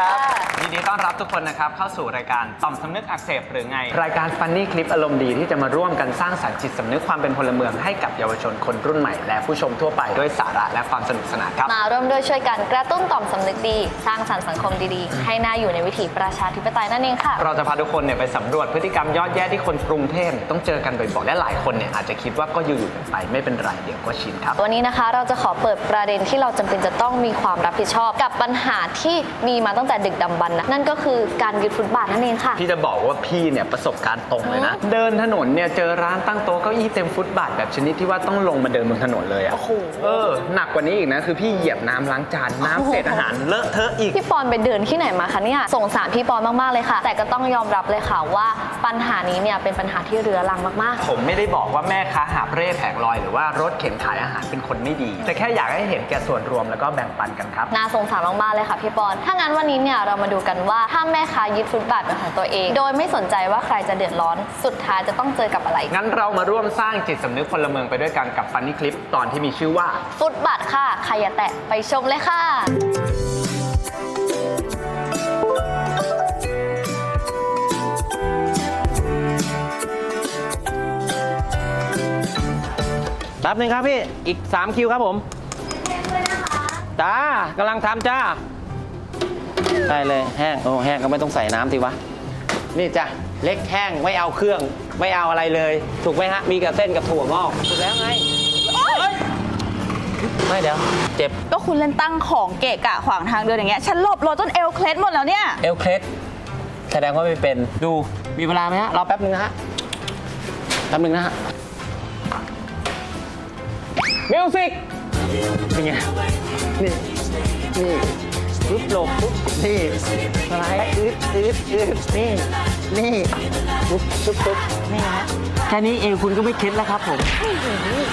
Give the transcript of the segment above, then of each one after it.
ครับ ต้อนรับทุกคนนะครับเข้าสู่รายการต่อมสำนึกอักเสบหรือไง รายการฟันนี่คลิปอารมณ์ดีที่จะมาร่วมกันสร้างสรรค์จิตสำนึกความเป็นพลเมืองให้กับเยาวชนคนรุ่นใหม่ และผู้ชมทั่วไปด้วยสาระและความสนุกสนานครับ มาร่วมด้วยช่วยกันกระตุ้นต่อมสำนึกดี สร้างสรรค์สังคมดีๆ ให้น่าอยู่ในวิถีประชาธิปไตยนั่นเองค่ะ เราจะพาทุกคนเนี่ยไปสำรวจพฤติกรรมยอดแย่ที่คนกรุงเทพต้องเจอกันบ่อยๆและหลายคนเนี่ยอาจจะคิดว่าก็อยู่ๆกันไปไม่เป็นไรเดี๋ยวก็ชินครับ วันนี้นะคะเราจะขอเปิดประเด็นที่เราจำเป็นจะต้องมีความรับผิดชอบ กับปัญหาที่มีมาตั้งแต่ดึกดำบรรพ์นะนั่นก็คือการยึดฟุตบาทนั่นเองค่ะพี่จะบอกว่าพี่เนี่ยประสบการณ์ตรงเลยนะ เดินถนนเนี่ยเจอร้านตั้งโต๊ะเก้าอี้เต็มฟุตบาทแบบชนิดที่ว่าต้องลงมาเดินบนถนนเลยอะโอ้โหเออหนักกว่านี้อีกนะคือพี่เหยียบน้ำล้างจานน้ำเศษอาหารเลอะเทอะอีก พี่ปอนไปเดินที่ไหนมาคะเนี่ยสงสารพี่ปอนมากๆเลยค่ะ แต่ก็ต้องยอมรับเลยค่ะว่าปัญหานี้เนี่ยเป็นปัญหาที่เรื้อรังมากๆผมไม่ได้บอกว่าแม่ค้าหาบเร่แผงลอยหรือว่ารถเข็นขายอาหารเป็นคนไม่ดี แต่แค่อยากให้เห็นแก่ส่วนรวมแล้วก็แบ่งปันกันครับน่าสงสารมากๆเลยค่ะพี่ปอน ถ้างั้นวันนี้เนี่ยเรามาดูกันว่าถ้าแม่ค้ายึดฟุตบาทเป็นของตัวเอง โดยไม่สนใจว่าใครจะเดือดร้อน สุดท้ายจะต้องเจอกับอะไร งั้นเรามาร่วมสร้างจิตสำนึกพลเมืองไปด้วยกันกับฟันนี่คลิปตอนที่มีชื่อว่า ฟุตบาทค่ะใครอย่าแตะไปชมเลยค่ะแป๊บหนึงครับพี่ อีก 3 คิวครับผมจ้ากำลังทำจ้า ได้เลยแห้งโอ้แห้งก็ไม่ต้องใส่น้ำสิวะ นี่จ้ะเล็กแห้งไม่เอาเครื่อง ไม่เอาอะไรเลย ถูกไหมฮะ มีกับเส้นกับถั่วงอกถูกแล้วไงเฮ้ยไม่เดี๋ยว เจ็บก็คุณเล่นตั้งของเกะกะขวางทางเดินอย่างเงี้ยฉันหลบรถจนเอวเคล็ดหมดแล้วเนี่ย เอลเคลสแสดงว่าไม่เป็นดูมีเวลาไหมฮะรอแป๊บหนึงนะฮะแป๊บหนึงนะฮะมิวสิกเป็นไงนี่นี่ ปุ๊บหลบปุ๊บนี่สไลด์อึดอึดอึดนี่นี่ปุ๊บปุ๊บปุ๊บนี่ฮะแค่นี้เองคุณก็ไม่เคล็ดแล้วครับผม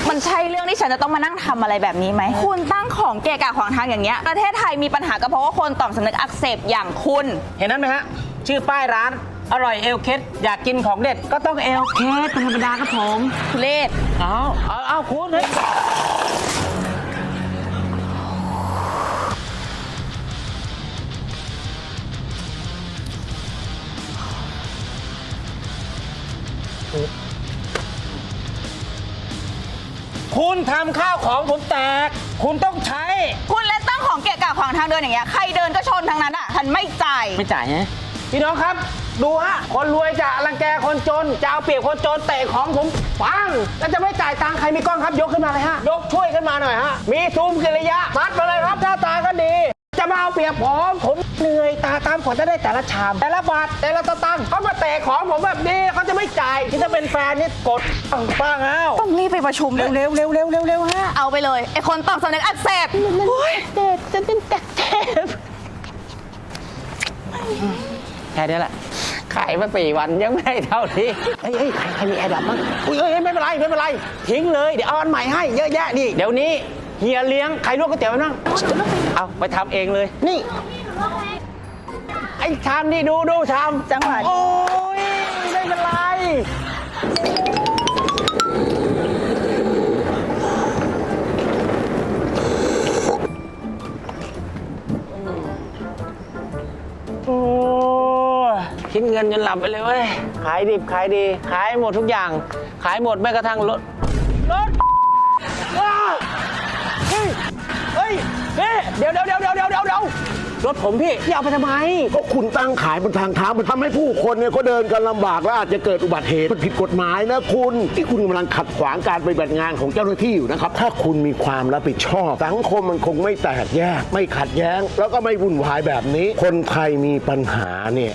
มันใช่เรื่องที่ฉันจะต้องมานั่งทำอะไรแบบนี้ไหม คุณตั้งของเกะกะขวางทางอย่างเงี้ย ประเทศไทยมีปัญหาก็เพราะว่าคนต่อมสำนึกอักเสบอย่างคุณ เห็นนั้นไหมฮะ ชื่อป้ายร้าน อร่อยเอลเคสอยากกินของเด็ดก็ต้องเอลเคสเป็นธรรมดาครับผมทุเลศเอาเอาเอาคุณเฮ้ย คุณทำข้าวของผมแตก คุณต้องใช้ คุณเล่นตั้งของเกะกะขวางทางเดินอย่างเงี้ยใครเดินก็ชนทั้งนั้นอะฉันไม่จ่าย ไม่จ่ายไงพี่น้องครับ ดูฮะ คนรวยจะรังแกคนจน จะเอาเปรียบคนจนเตะของผมปัง แล้วจะไม่จ่ายตังค์ใครมีกล้องครับ ยกขึ้นมาเลยฮะ ยกช่วยขึ้นมาหน่อยฮะ มีซูมกิริยะ มัดมาเลยครับหน้าตาก็ดี จะมาเอาเปรียบผมผมเหนื่อยตาตามกว่าจะได้แต่ละชาม แต่ละบาทแต่ละสตังค์เขามาเตะของผมแบบนี้เขาจะไม่จ่ายที่ถ้าเป็นแฟนนี่กดปังปังเอาต้องรีบไปประชุมเร็วเร็วเร็วเร็วเร็วเร็วฮะเอาไปเลยไอ้คนต่อมสำนึกอักเสบโอ๊ยเจ็บจะเจ็บเจ็บแค่นี้แหละขายมาสี่วันยังไม่ได้เท่านี้เฮ้ยเฮ้ยใครใครมีแอร์ดับมั้งอุ้ยเฮ้ยเฮ้ยไม่เป็นไรไม่เป็นไร ทิ้งเลย เดี๋ยวเอาอันใหม่ให้เยอะแยะนี่เดี๋ยวนี้ เฮียเลี้ยง ใครลวกก๋วยเตี๋ยวมั้งเอาไปทำเองเลย นี่ ไอ้ชามนี่ดูดูชามจังหวะ โอ้ยไม่เป็นไร โอ้ยคิดเงินจนหลับไปเลยเว้ย ขายดิบขายดี ขายหมดทุกอย่าง ขายหมดแม้กระทั่งรถ เดี๋ยวเดี๋ยวเดี๋ยวเดี๋ยวเดี๋ยวเดี๋ยวเดี๋ยวรถผมพี่พี่เอาไปทำไม ก็คุณตั้งขายบนทางเท้ามันทำให้ผู้คนเนี่ยเขาเดินกันลำบากและอาจจะเกิดอุบัติเหตุมันผิดกฎหมายนะคุณที่คุณกำลังขัดขวางการปฏิบัติงานของเจ้าหน้าที่อยู่นะครับ ถ้าคุณมีความรับผิดชอบ สังคมมันคงไม่แตกแยก ไม่ขัดแย้ง แล้วก็ไม่วุ่นวายแบบนี้ คนไทยมีปัญหาเนี่ย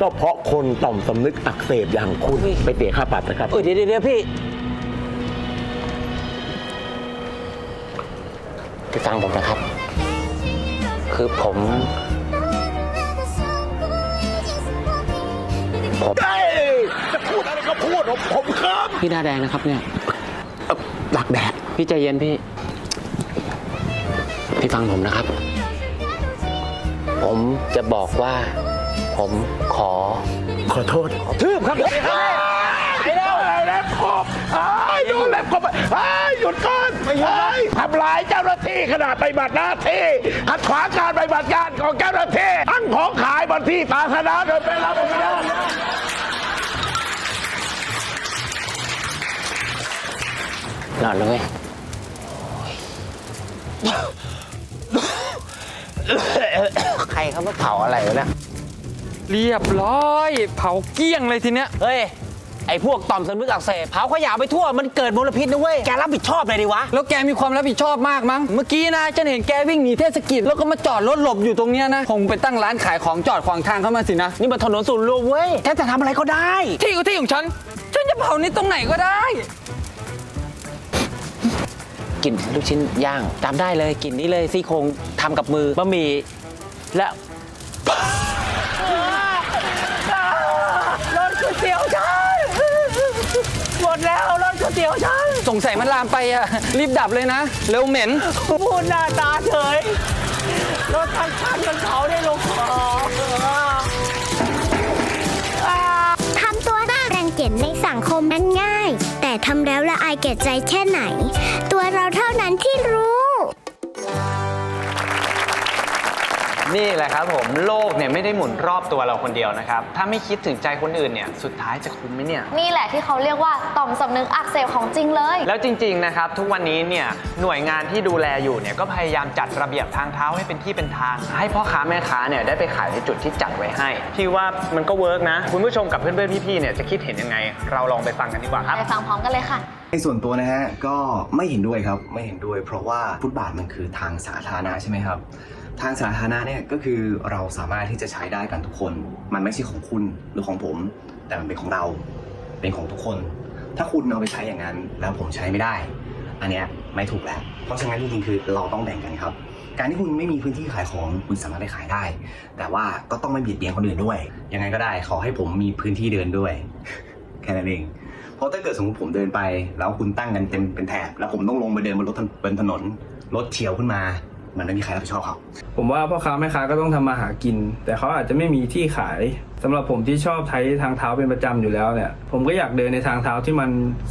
ก็เพราะคนต่อมสำนึกอักเสบอย่างคุณอุ๊ย ไปเสียค่าปรับนะครับ เออเดี๋ยวเดี๋ยวเดี๋ยวพี่ไปฟังผมนะครับ คือผม ผมเอ้ยจะพูดอะไรก็พูดผมผมครับพี่หน้าแดงนะครับเนี่ยเอ่อหลักแดดพี่ใจเย็นพี่ พี่ฟังผมนะครับ ผมจะบอกว่า ผมขอ ขอโทษทืบครับไอ้เล้วไอ้เล็บขบไอ้ดูเล็บขบไอ้หยุดก่อนไม่หยุดทำลายเจ้าหน้าที่ ขณะปฏิบัติหน้าที่ขัดขวางการปฏิบัติงานของเจ้าหน้าที่ตั้งของขายบนที่สาธารณะโดยเป็นรับอนุญาตนอนเลยใครเขามาเผาอะไรวะเนี่ยเรียบร้อย เผาเกลี้ยงเลยทีเนี้ย เฮ้ย ไอ้พวกต่อมสำนึกอักเสบเผาขยะไปทั่วมันเกิดมลพิษนะเว้ย แกรับผิดชอบเลยดิวะ แล้วแกมีความรับผิดชอบมากมั้ง เมื่อกี้นะฉันเห็นแกวิ่งหนีเทศกิจแล้วก็มาจอดรถหลบอยู่ตรงเนี้ยนะ คงไปตั้งร้านขายของจอดขวางทางเข้ามาสินะ นี่มันถนนส่วนรวมเว้ยฉันจะทำอะไรก็ได้ ที่ก็ที่ของฉัน ฉันจะเผานี่ตรงไหนก็ได้กลิ่นลูกชิ้นย่างจำได้เลยกลิ่นนี้เลยซี่โครงทำกับมือบะหมี่และรถก๋วยเตี๋ยวฉันหมดแล้ว รถก๋วยเตี๋ยวฉันสงสัยมันลามไปอะรีบดับเลยนะ เร็วเหม็น พูดหน้าตาเฉยรถทั้งคันมันเขาได้ลงคอทำตัวน่ารังเกียจในสังคมนั้นง่าย แต่ทำแล้วละอายแก่ใจแค่ไหน ตัวเราเท่านั้นที่รู้ นี่แหละครับผมโลกเนี่ยไม่ได้หมุนรอบตัวเราคนเดียวนะครับ ถ้าไม่คิดถึงใจคนอื่นเนี่ยสุดท้ายจะคุ้มไหมเนี่ย นี่แหละที่เขาเรียกว่าต่อมสำนึกอักเสบของจริงเลย แล้วจริง ๆ นะครับ ทุกวันนี้เนี่ยหน่วยงานที่ดูแลอยู่เนี่ยก็พยายามจัดระเบียบทางเท้าให้เป็นที่เป็นทาง ให้พ่อค้าแม่ค้าเนี่ยได้ไปขายในจุดที่จัดไว้ให้ที่ว่ามันก็เวิร์กนะ คุณผู้ชมกับเพื่อนๆพี่ๆเนี่ยจะคิดเห็นยังไง เราลองไปฟังกันดีกว่าครับไปฟังพร้อมกันเลยค่ะในส่วนตัวนะฮะก็ไม่เห็นด้วยครับไม่เห็นด้วย เพราะว่าฟุตบาทมันคือทางสาธารณะใช่ไหมครับ ทางสาธารณะเนี่ยก็คือเราสามารถที่จะใช้ได้กันทุกคน มันไม่ใช่ของคุณหรือของผม แต่มันเป็นของเรา เป็นของทุกคน ถ้าคุณเอาไปใช้อย่างนั้น แล้วผมใช้ไม่ได้ อันเนี้ยไม่ถูกแล้ว เพราะฉะนั้นจริงๆคือเราต้องแบ่งกันครับ การที่คุณไม่มีพื้นที่ขายของคุณสามารถไปขายได้ แต่ว่าก็ต้องไม่เบียดเบียนคนอื่นด้วย ยังไงก็ได้ขอให้ผมมีพื้นที่เดินด้วย แค่นั้นเองเพราะถ้าเกิดสมมติผมเดินไป แล้วคุณตั้งกันเป็นเป็นแถบแล้วผมต้องลงไปเดินบนรถบนถนนรถเฉียวขึ้นมา มันไม่มีใครรับผิดชอบครับผมว่าพ่อค้าแม่ค้าก็ต้องทำมาหากิน แต่เขาอาจจะไม่มีที่ขายสำหรับผมที่ชอบใช้ทางเท้าเป็นประจำอยู่แล้วเนี่ย ผมก็อยากเดินในทางเท้าที่มัน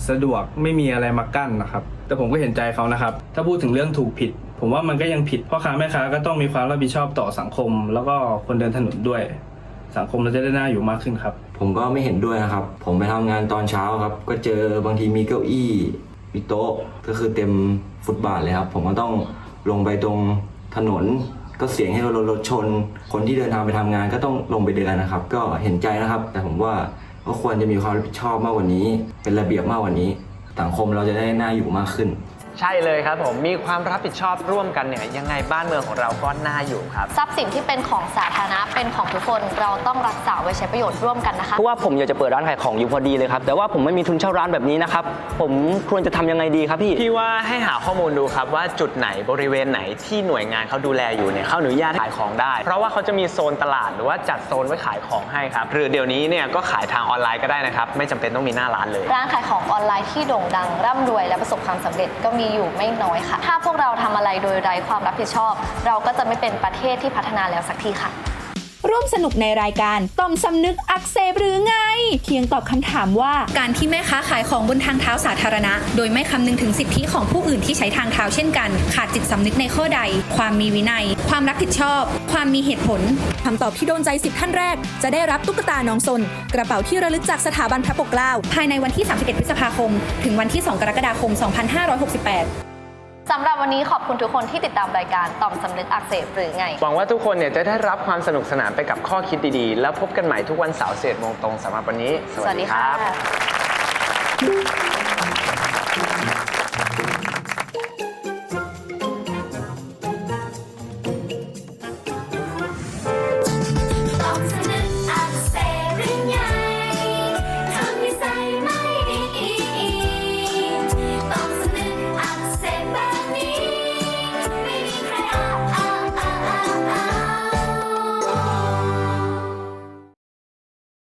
สะดวกไม่มีอะไรมากั้นนะครับ แต่ผมก็เห็นใจเขานะครับ ถ้าพูดถึงเรื่องถูกผิด ผมว่ามันก็ยังผิดพ่อค้าแม่ค้าก็ต้องมีความรับผิดชอบต่อสังคม แล้วก็คนเดินถนนด้วย สังคมเราจะได้น่าอยู่มากขึ้นครับ ผมก็ไม่เห็นด้วยนะครับ ผมไปทำงานตอนเช้าครับ ก็เจอบางทีมีเก้าอี้มีโต๊ะก็คือเต็มฟุตบาทเลยครับ ผมก็ต้อง ลงไปตรงถนน ก็เสียงให้รถรถชน คนที่เดินทางไปทำงานก็ต้องลงไปเดินนะครับ ก็เห็นใจนะครับ แต่ผมว่าก็ควรจะมีความรับผิดชอบมากกว่านี้ เป็นระเบียบมากกว่านี้ สังคมเราจะได้น่าอยู่มากขึ้น ใช่เลยครับผมมีความรับผิดชอบร่วมกันเนี่ยยังไงบ้านเมืองของเราก็น่าอยู่ครับ ทรัพย์สินที่เป็นของสาธารณะเป็นของทุกคนเราต้องรักษาไว้ใช้ประโยชน์ร่วมกันนะคะ เพราะว่าผมอยากจะเปิดร้านขายของอยู่พอดีเลยครับ แต่ว่าผมไม่มีทุนเช่าร้านแบบนี้นะครับ ผมควรจะทำยังไงดีครับพี่ พี่ว่าให้หาข้อมูลดูครับว่าจุดไหนบริเวณไหนที่หน่วยงานเขาดูแลอยู่เนี่ยเขาอนุญาตให้ขายของได้ เพราะว่าเขาจะมีโซนตลาดหรือว่าจัดโซนไว้ขายของให้ครับหรือเดี๋ยวนี้เนี่ยก็ขายทางออนไลน์ก็ได้นะครับไม่จำเป็นต้องมีหน้าร้านเลย ร้านขายของออนไลน์ที่โด่งดังร่ำรวยและประสบความสำเร็จก็มีอยู่ไม่น้อยค่ะ ถ้าพวกเราทำอะไรโดยไร้ความรับผิดชอบ เราก็จะไม่เป็นประเทศที่พัฒนาแล้วสักทีค่ะ ร่วมสนุกในรายการต่อมสำนึกอักเสบหรือไง เพียงตอบคำถามว่าการที่แม่ค้าขายของบนทางเท้าสาธารณะ โดยไม่คำนึงถึงสิทธิของผู้อื่นที่ใช้ทางเท้าเช่นกัน ขาดจิตสำนึกในข้อใด ความมีวินัย ความรับผิดชอบ ความมีเหตุผลคำตอบที่โดนใจสิบท่านแรก จะได้รับตุ๊กตาน้องซน กระเป๋าที่ระลึกจากสถาบันพระปกเกล้าภายในวันที่ 31 พฤษภาคม ถึงวันที่ 2 กรกฎาคม 2568 สำหรับวันนี้ขอบคุณทุกคนที่ติดตามรายการต่อมสำนึกอักเสบหรือไง หวังว่าทุกคนเนี่ยจะได้รับความสนุกสนานไปกับข้อคิดดีๆ แล้วพบกันใหม่ทุกวันเสาร์เศษโมงตรงสำหรับวันนี้ สวัสดีค่ะ